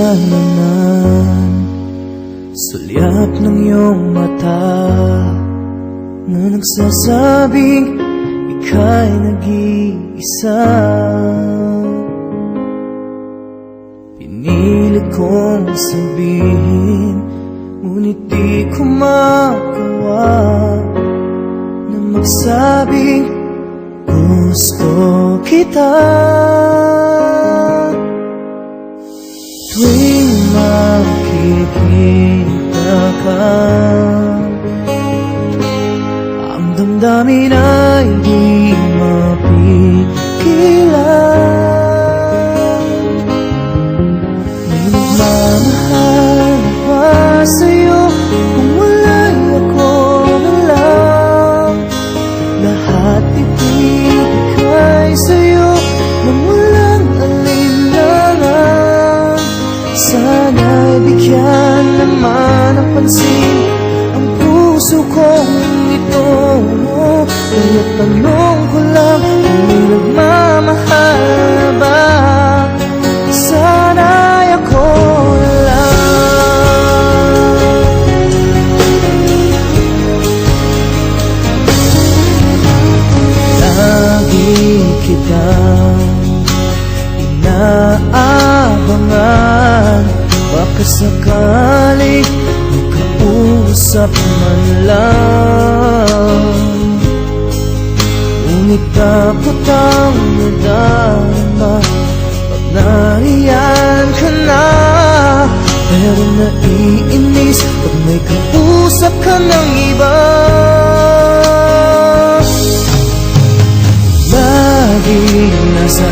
kasalanan Sulyap ng iyong mata Na nagsasabing ika'y nag-iisa. Pinilit kong sabihin Ngunit di ko magawa Na magsabing gusto kita Tuwing makikita ka. Ang damdamin ay di kitang inaabangan Baka sakali makausap man lang. Ngunit takot ang nadama Pag nariyan ka na Pero naiinis Pag may kausap ka ng iba nasa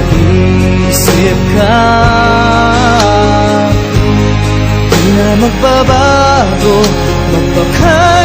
isip ka. Di na magbabago Magpaka